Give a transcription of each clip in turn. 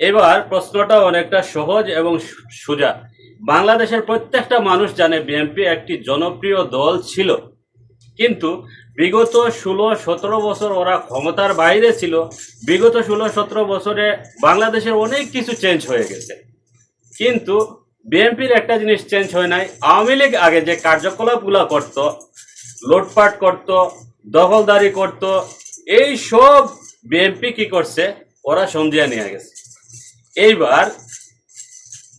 এবার প্রশ্নটা অনেকটা সহজ এবং সোজা। বাংলাদেশের প্রত্যেকটা মানুষ জানে বিএনপি একটি জনপ্রিয় দল ছিল। কিন্তু বিগত ষোলো, সতেরো বছর ওরা ক্ষমতার বাইরে ছিল। বিগত ষোলো, সতেরো বছরে বাংলাদেশের অনেক কিছু চেঞ্জ হয়ে গেছে। কিন্তু বিএনপির একটা জিনিস চেঞ্জ হয় নাই। আওয়ামী লীগ আগে যে কার্যকলাপগুলো করত, লুটপাট করত, দখলদারি করত, এই সব বিএনপি কি করছে? ওরা সন্ধিয়া নিয়ে গেছে। এইবার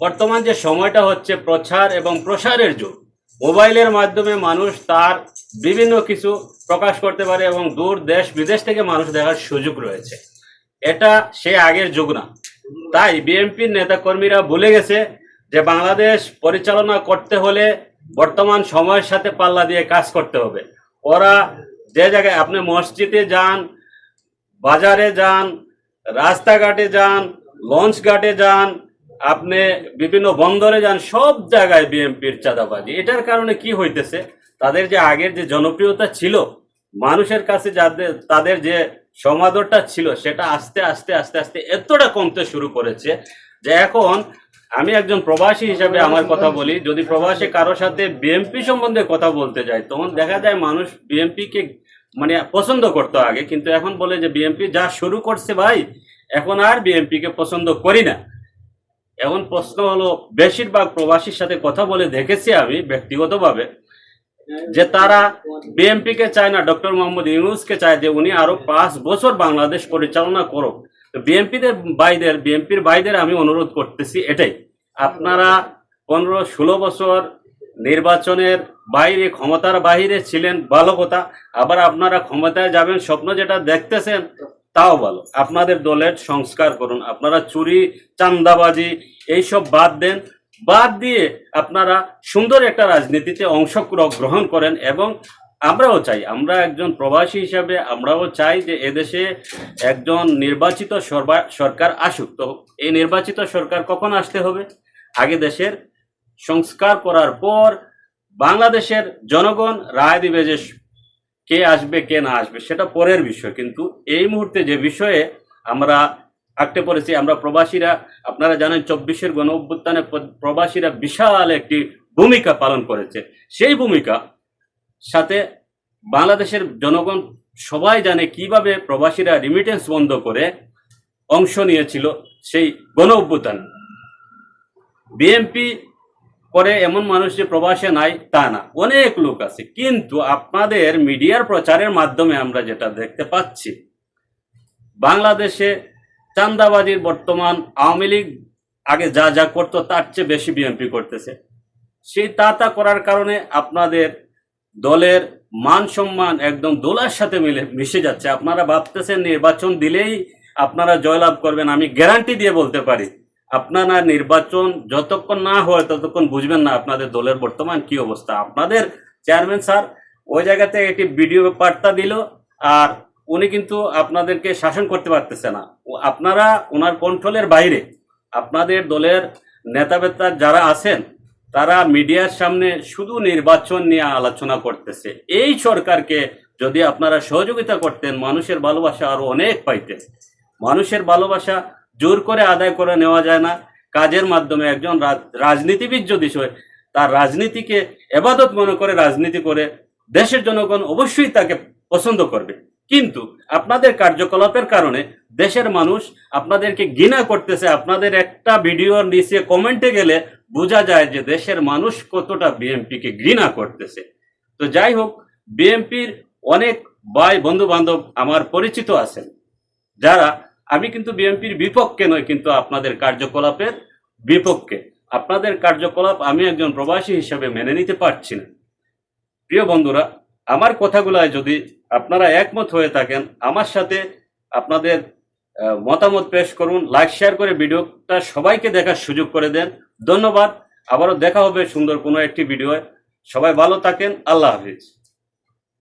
বর্তমান যে সময়টা হচ্ছে প্রচার এবং প্রসারের যুগ, মোবাইলের মাধ্যমে মানুষ তার বিভিন্ন কিছু প্রকাশ করতে পারে এবং দূর দেশ, বিদেশ থেকে মানুষ দেখার সুযোগ রয়েছে। এটা সে আগের যুগ না। তাই বিএনপির নেতাকর্মীরা ভুলে গেছে যে বাংলাদেশ পরিচালনা করতে হলে বর্তমান সময়ের সাথে পাল্লা দিয়ে কাজ করতে হবে। ওরা যে জায়গায়, আপনি মসজিদে যান, বাজারে যান, রাস্তাঘাটে যান লঞ্চ ঘাটে যান, আপনি বিভিন্ন বন্দরে যান, সব জায়গায় বিএনপির চাঁদাবাজি। এটার কারণে কি হইতেছে? তাদের যে আগের যে জনপ্রিয়তা ছিল, মানুষের কাছে যাদের, তাদের যে সমাদরটা ছিল, সেটা আস্তে আস্তে আস্তে আস্তে এতটা কমতে শুরু করেছে যে এখন আমি একজন প্রবাসী হিসাবে আমার কথা বলি, যদি প্রবাসী কারোর সাথে বিএনপি সম্বন্ধে কথা বলতে যায়, তখন দেখা যায় মানুষ বিএনপিকে মানে পছন্দ করতো আগে, কিন্তু এখন বলে যে বিএনপি যা শুরু করছে ভাই এখন আর বিএনপিকে পছন্দ করি না। এখন প্রশ্ন হলো, বেশিরভাগ প্রবাসীর সাথে কথা বলে দেখেছি আমি ব্যক্তিগতভাবে, যে তারা বিএনপি কে চায় না, ডক্টর মোহাম্মদ ইউনুসকে চায় যে উনি আরও পাঁচ বছর বাংলাদেশ পরিচালনা করুক। বিএনপিদের ভাইদের বিএনপির ভাইদের আমি অনুরোধ করতেছি এটাই। আপনারা পনেরো, ষোলো বছর নির্বাচনের বাইরে, ক্ষমতার বাইরে ছিলেন, ভালো কথা। আবার আপনারা ক্ষমতায় যাবেন, স্বপ্ন যেটা দেখতেছেন তাও ভালো। আপনাদের দলের সংস্কার করুন। আপনারা চুরি, চান্দাবাজি এইসব বাদ দেন। বাদ দিয়ে আপনারা সুন্দর একটা রাজনীতিতে অংশগ্রহণ করেন এবং আমরাও চাই। আমরা একজন প্রবাসী হিসাবে আমরাও চাই যে এদেশে একজন নির্বাচিত সরকার আসুক। তো এই নির্বাচিত সরকার কখন আসতে হবে? আগে দেশের সংস্কার করার পর বাংলাদেশের জনগণ রায় দিবে যে কে আসবে, কে না আসবে, সেটা পরের বিষয়। কিন্তু এই মুহূর্তে যে বিষয়ে আমরা আঁকতে পড়েছি, আমরা প্রবাসীরা, আপনারা জানেন চব্বিশের গণ অভ্যুত্থানে প্রবাসীরা বিশাল একটি ভূমিকা পালন করেছে। সেই ভূমিকা সাথে বাংলাদেশের জনগণ সবাই জানে কীভাবে প্রবাসীরা রিমিটেন্স বন্ধ করে অংশ নিয়েছিল সেই গণ অভ্যুত্থানে। বিএনপি করে এমন মানুষ যে প্রবাসে নাই, তা না। অনেক লোক আছে। কিন্তু আপনাদের মিডিয়ার প্রচারের মাধ্যমে আমরা যেটা দেখতে পাচ্ছি, বাংলাদেশে চান্দাবাজির বর্তমান আওয়ামী লীগ আগে যা যা করতো, তার চেয়ে বেশি বিএনপি করতেছে। সেই তা তা করার কারণে আপনাদের দলের মান সম্মান একদম দোলার সাথে মিলে, মিশে যাচ্ছে। আপনারা ভাবতেছেন নির্বাচন দিলেই আপনারা জয়লাভ করবেন, আমি গ্যারান্টি দিয়ে বলতে পারি। আপনারা নির্বাচন যতক্ষণ না হয় ততক্ষণ বুঝবেন না আপনাদের দলের বর্তমান কি অবস্থা। আপনাদের চেয়ারম্যান স্যার ওই জায়গাতে একটি ভিডিও বার্তা দিল আর উনি কিন্তু আপনাদেরকে শাসন করতে পারতেছে না। আপনারা ওনার কন্ট্রোলের বাইরে আপনাদের দলের নেতা বেতা যারা আছেন, তারা মিডিয়ার সামনে শুধু নির্বাচন নিয়ে আলোচনা করতেছে। এই সরকারকে যদি আপনারা সহযোগিতা করতেন, মানুষের ভালোবাসা আরও অনেক পাইতেন। মানুষের ভালোবাসা জোর করে আদায় করে নেওয়া যায় না। কাজের মাধ্যমে একজন রাজনীতিবিদ যদি তার রাজনীতিকে এবাদত মনে করে, রাজনীতি করে, দেশের জনগণ অবশ্যই তাকে পছন্দ করবে। কিন্তু আপনাদের কার্যকলাপের কারণে দেশের মানুষ আপনাদেরকে ঘৃণা করতেছে। আপনাদের একটা ভিডিওর নিচে কমেন্টে গেলে বোঝা যায় যে দেশের মানুষ কতটা বিএনপিকে ঘৃণা করতেছে। তো যাই হোক, বিএনপির অনেক ভাই বন্ধু বান্ধব আমার পরিচিত আছেন, যারা আমি কিন্তু বিএনপির বিপক্ষে নয় কিন্তু আপনাদের কার্যকলাপের বিপক্ষে। আপনাদের কার্যকলাপ আমি একজন প্রবাসী হিসেবে মেনে নিতে পারছি না। প্রিয় বন্ধুরা, আমার কথাগুলায় যদি আপনারা একমত হয়ে থাকেন, আমার সাথে আপনাদের মতামত পেশ করুন লাইক শেয়ার করে ভিডিওটা সবাইকে দেখার সুযোগ করে দেন। ধন্যবাদ। আবারও দেখা হবে সুন্দর কোনো একটি ভিডিও সবাই ভালো থাকেন। আল্লাহ হাফিজ।